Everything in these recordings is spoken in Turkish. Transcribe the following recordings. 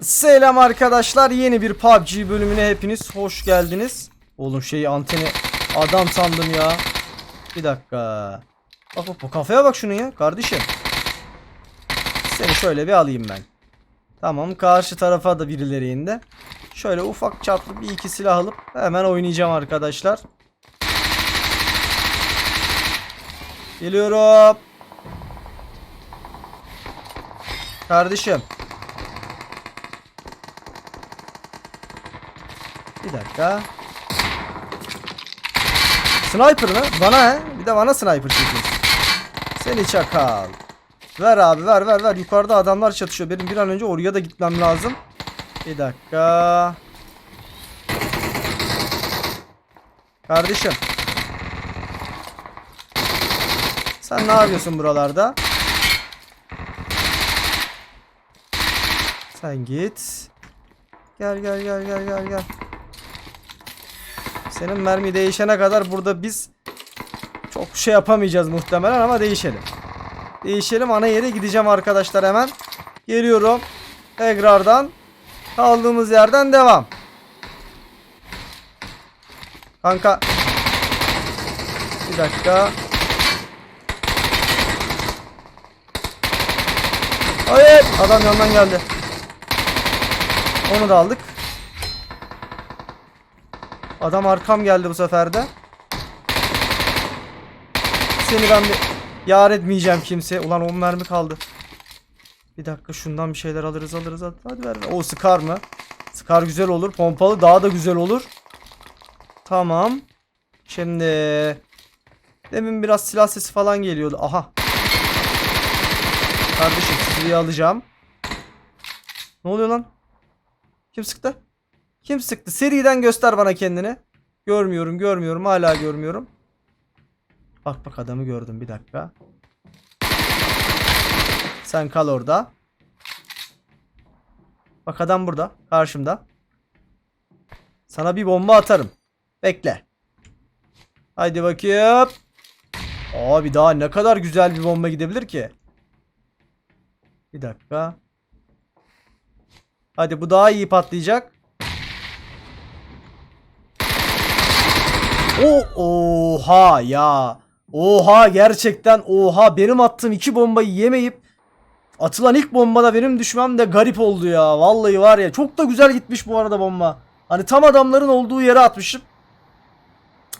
Selam arkadaşlar yeni bir PUBG bölümüne hepiniz hoş geldiniz. Oğlum şey anteni adam sandım ya. Bir dakika. Bak bak bu kafaya bak şunun ya kardeşim. Seni şöyle bir alayım ben. Tamam karşı tarafa da birileri indi. Şöyle ufak çaplı bir iki silah alıp hemen oynayacağım arkadaşlar. Geliyorum. Kardeşim. Bir dakika. Sniper mı? Bana he? Bir de bana sniper çekiyorsun. Seni çakal. Ver abi ver ver ver. Yukarıda adamlar çatışıyor. Benim bir an önce oraya da gitmem lazım. Bir dakika. Kardeşim. Sen ne yapıyorsun buralarda? Sen git. Gel gel gel gel gel gel. Senin mermi değişene kadar burada biz çok şey yapamayacağız muhtemelen ama değişelim. Değişelim ana yere gideceğim arkadaşlar hemen. Geliyorum. Tekrardan kaldığımız yerden devam. Kanka. Bir dakika. Hayır. Adam yandan geldi. Onu da aldık. Adam arkam geldi bu sefer de. Seni ben bir yar etmeyeceğim kimseye. Ulan 10 mermi kaldı. Bir dakika şundan bir şeyler alırız alırız. Hadi ver. O Scar mı? Scar güzel olur. Pompalı daha da güzel olur. Tamam. Şimdi demin biraz silah sesi falan geliyordu. Aha. Kardeşim sizi alacağım. Ne oluyor lan? Kim sıktı? Kim sıktı? Seriden göster bana kendini. Görmüyorum, görmüyorum. Hala görmüyorum. Bak bak adamı gördüm bir dakika. Sen kal orada. Bak adam burada. Karşımda. Sana bir bomba atarım. Bekle. Haydi bakayım. Abi daha ne kadar güzel bir bomba gidebilir ki? Bir dakika. Hadi bu daha iyi patlayacak. O oha ya. Oha gerçekten oha benim attığım iki bombayı yemeyip atılan ilk bombada benim düşmem de garip oldu ya. Vallahi var ya çok da güzel gitmiş bu arada bomba. Hani tam adamların olduğu yere atmışım.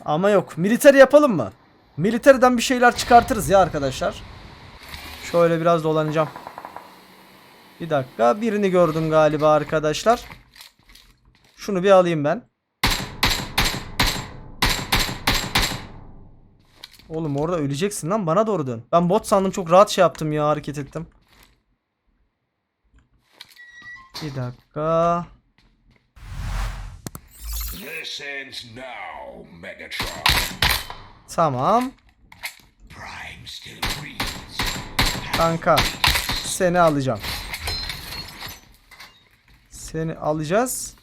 Ama yok. Militer yapalım mı? Militeriden bir şeyler çıkartırız ya arkadaşlar. Şöyle biraz dolanacağım. Bir dakika. Birini gördüm galiba arkadaşlar. Şunu bir alayım ben. Oğlum orada öleceksin lan bana doğru dön. Ben bot sandım çok rahat şey yaptım ya hareket ettim. Bir dakika. This ends now, Megatron. Tamam. Kanka. Seni alacağım. Seni alacağız.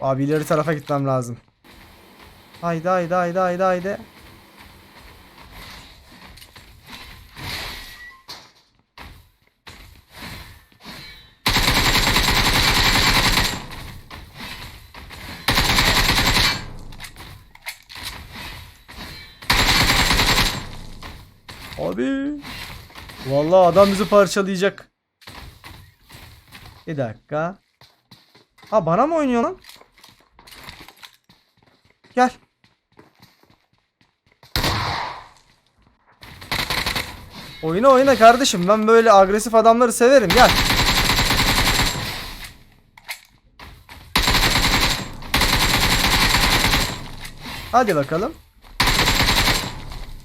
Abi ileri tarafa gitmem lazım. Haydi haydi haydi haydi haydi. Abi. Vallahi adam bizi parçalayacak. Bir dakika. Ha bana mı oynuyor lan? Gel. Oyna oyna kardeşim. Ben böyle agresif adamları severim. Gel. Hadi bakalım.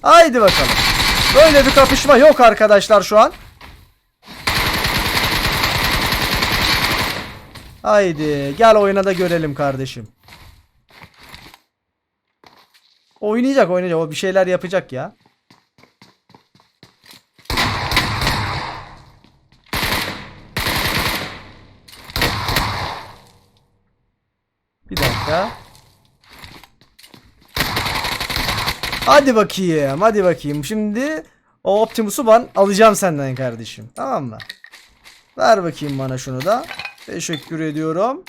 Haydi bakalım. Böyle bir kapışma yok arkadaşlar şu an. Haydi gel oyuna da görelim kardeşim. Oynayacak oynayacak o bir şeyler yapacak ya. Bir dakika. Hadi bakayım hadi bakayım şimdi o Optimus'u ben alacağım senden kardeşim tamam mı? Ver bakayım bana şunu da. Teşekkür ediyorum.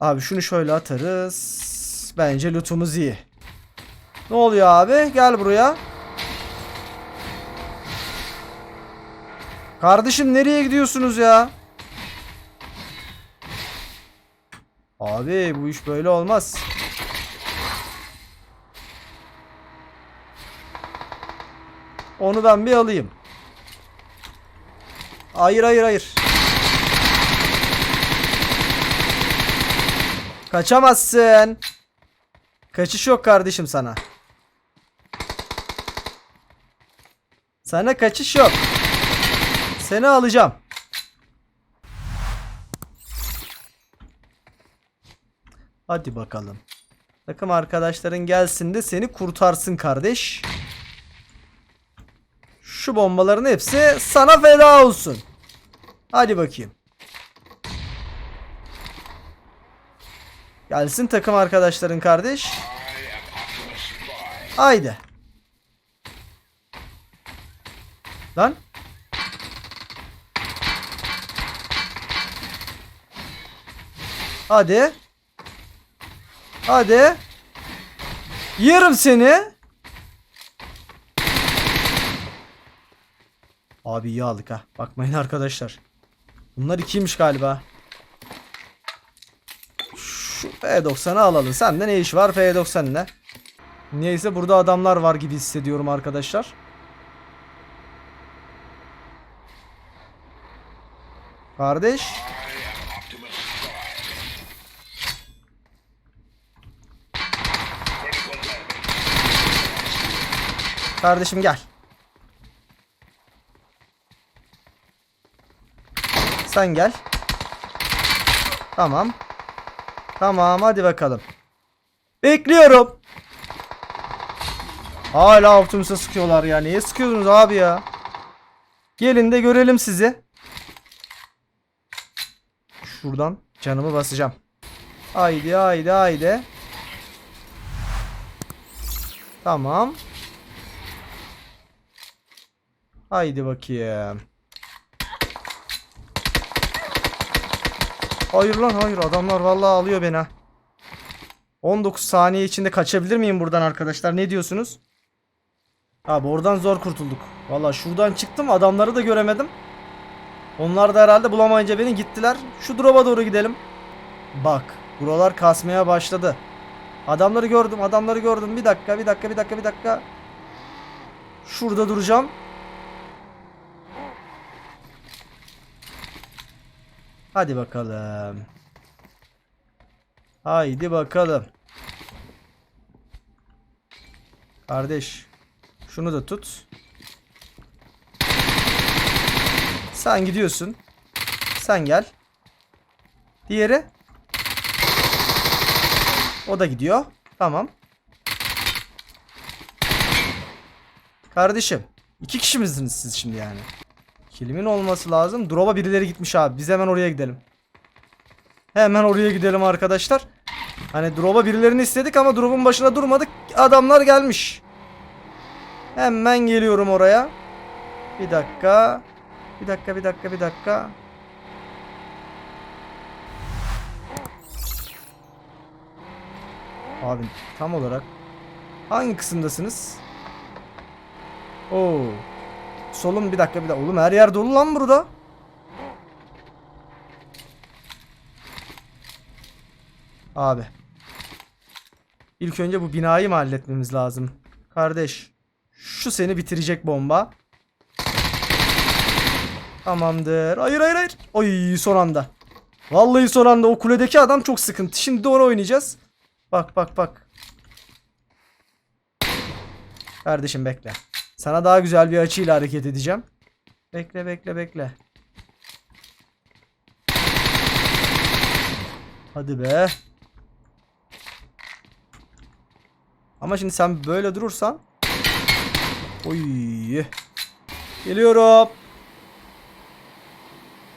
Abi şunu şöyle atarız. Bence lootumuz iyi. Ne oluyor abi? Gel buraya. Kardeşim nereye gidiyorsunuz ya? Abi bu iş böyle olmaz. Onu ben bir alayım. Hayır hayır hayır. Kaçamazsın. Kaçış yok kardeşim sana. Sana kaçış yok. Seni alacağım. Hadi bakalım. Takım arkadaşların gelsin de seni kurtarsın kardeş. Şu bombaların hepsi sana feda olsun. Hadi bakayım. Gelsin takım arkadaşların kardeş. Haydi. Lan. Hadi. Hadi. Yerim seni. Abi iyi aldık ha. Bakmayın arkadaşlar. Bunlar ikiymiş galiba. Şu P90'ı alalım. Sende ne iş var P90'la? Neyse burada adamlar var gibi hissediyorum arkadaşlar. Kardeş. Kardeşim gel. Sen gel. Tamam. Tamam hadi bakalım. Bekliyorum. Hala Optimus'a sıkıyorlar ya. Niye sıkıyorsunuz abi ya? Gelin de görelim sizi. Şuradan canımı basacağım. Haydi haydi haydi. Tamam. Haydi bakayım. Hayır lan hayır adamlar vallahi alıyor beni ha. 19 saniye içinde kaçabilir miyim buradan arkadaşlar ne diyorsunuz? Abi oradan zor kurtulduk. Vallahi şuradan çıktım adamları da göremedim. Onlar da herhalde bulamayınca beni gittiler. Şu drop'a doğru gidelim. Bak buralar kasmaya başladı. Adamları gördüm adamları gördüm. Bir dakika bir dakika bir dakika bir dakika. Şurada duracağım. Hadi bakalım. Haydi bakalım. Kardeş. Şunu da tut. Sen gidiyorsun. Sen gel. Diğeri. O da gidiyor. Tamam. Kardeşim. iki kişi misiniz siz şimdi yani? Kilimin olması lazım. Drop'a birileri gitmiş abi. Biz hemen oraya gidelim. Hemen oraya gidelim arkadaşlar. Hani drop'a birilerini istedik ama drop'un başına durmadık. Adamlar gelmiş. Hemen geliyorum oraya. Bir dakika. Bir dakika, bir dakika, bir dakika. Abi tam olarak hangi kısımdasınız? Oo. Solum bir dakika bir dakika. Oğlum her yer dolu lan burada. Abi. İlk önce bu binayı mı halletmemiz lazım? Kardeş. Şu seni bitirecek bomba. Tamamdır. Hayır hayır hayır. Oy son anda. Vallahi son anda o kuledeki adam çok sıkıntı. Şimdi de onu oynayacağız. Bak bak bak. Kardeşim bekle. Sana daha güzel bir açıyla hareket edeceğim. Bekle bekle bekle. Hadi be. Ama şimdi sen böyle durursan. Oy. Geliyorum.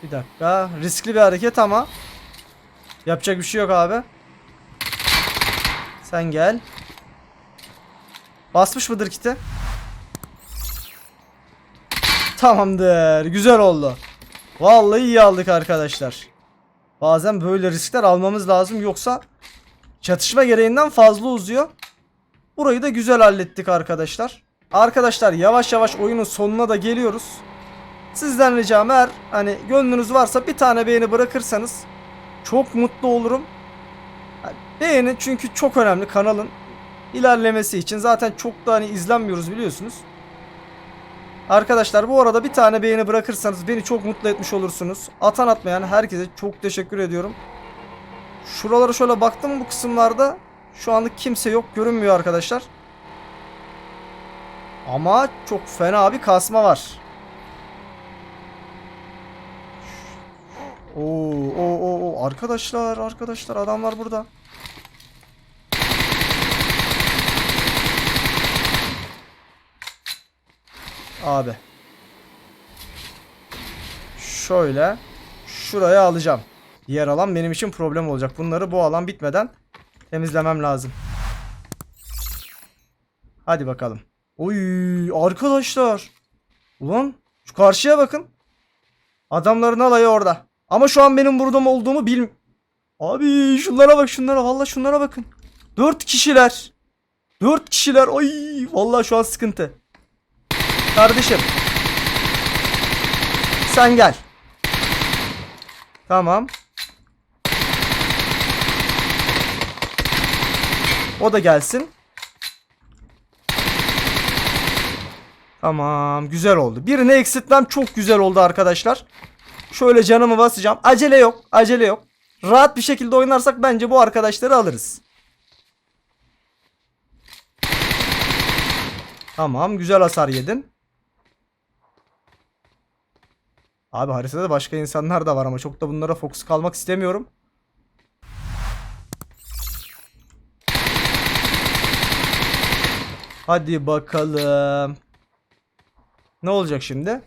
Bir dakika. Riskli bir hareket ama. Yapacak bir şey yok abi. Sen gel. Basmış mıdır kiti? Tamamdır. Güzel oldu. Vallahi iyi aldık arkadaşlar. Bazen böyle riskler almamız lazım yoksa çatışma gereğinden fazla uzuyor. Burayı da güzel hallettik arkadaşlar. Arkadaşlar yavaş yavaş oyunun sonuna da geliyoruz. Sizden ricam eğer hani gönlünüz varsa bir tane beğeni bırakırsanız çok mutlu olurum. Yani beğeni çünkü çok önemli kanalın ilerlemesi için. Zaten çok da hani izlenmiyoruz biliyorsunuz. Arkadaşlar bu arada bir tane beğeni bırakırsanız beni çok mutlu etmiş olursunuz. Atan atmayan herkese çok teşekkür ediyorum. Şuralara şöyle baktım bu kısımlarda. Şu anlık kimse yok görünmüyor arkadaşlar. Ama çok fena bir kasma var. Oo, oo, oo, arkadaşlar arkadaşlar adamlar burada. Abi. Şöyle şuraya alacağım. Diğer alan benim için problem olacak. Bunları bu alan bitmeden temizlemem lazım. Hadi bakalım. Oy arkadaşlar. Ulan şu karşıya bakın. Adamların alayı orada. Ama şu an benim burada mı olduğumu bil... Abi şunlara bak şunlara valla şunlara bakın. Dört kişiler. Dört kişiler. Ay valla şu an sıkıntı. Kardeşim. Sen gel. Tamam. O da gelsin. Tamam güzel oldu. Birini eksiltmem çok güzel oldu arkadaşlar. Şöyle canımı basacağım. Acele yok. Acele yok. Rahat bir şekilde oynarsak bence bu arkadaşları alırız. Tamam güzel hasar yedin. Abi haritada başka insanlar da var ama çok da bunlara fokus kalmak istemiyorum. Hadi bakalım. Ne olacak şimdi?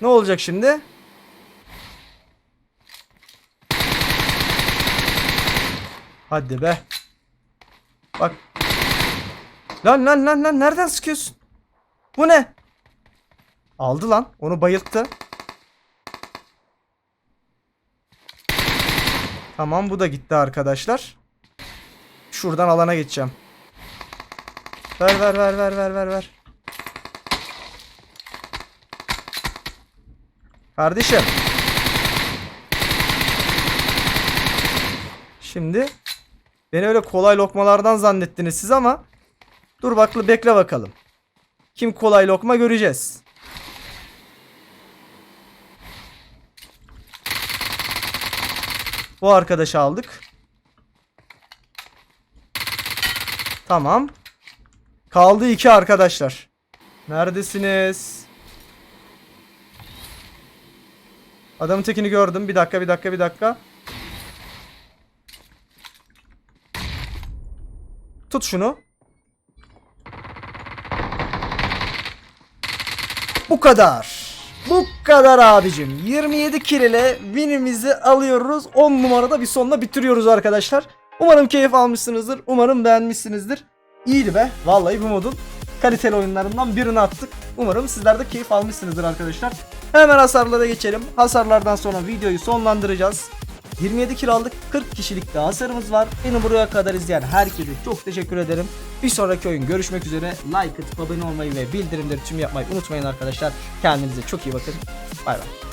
Ne olacak şimdi? Hadi be. Bak. Lan lan lan lan nereden sıkıyorsun? Bu ne? Aldı lan. Onu bayılttı. Tamam bu da gitti arkadaşlar. Şuradan alana geçeceğim. Ver ver ver ver ver ver ver. Kardeşim. Şimdi beni öyle kolay lokmalardan zannettiniz siz ama dur baklı bekle bakalım. Kim kolay lokma göreceğiz. Bu arkadaşı aldık. Tamam. Kaldı iki arkadaşlar. Neredesiniz? Adamın tekini gördüm. Bir dakika, bir dakika, bir dakika. Tut şunu. Bu kadar. Bu kadar abicim. 27 kill ile winimizi alıyoruz. 10 numarada bir sonla bitiriyoruz arkadaşlar. Umarım keyif almışsınızdır. Umarım beğenmişsinizdir. İyiydi be. Vallahi bu modun kaliteli oyunlarından birini attık. Umarım sizler de keyif almışsınızdır arkadaşlar. Hemen hasarlara geçelim. Hasarlardan sonra videoyu sonlandıracağız. 27 kill aldık. 40 kişilik de hasarımız var. Beni buraya kadar izleyen herkese çok teşekkür ederim. Bir sonraki oyun görüşmek üzere. Like atıp abone olmayı ve bildirimleri tüm yapmayı unutmayın arkadaşlar. Kendinize çok iyi bakın. Bay bay.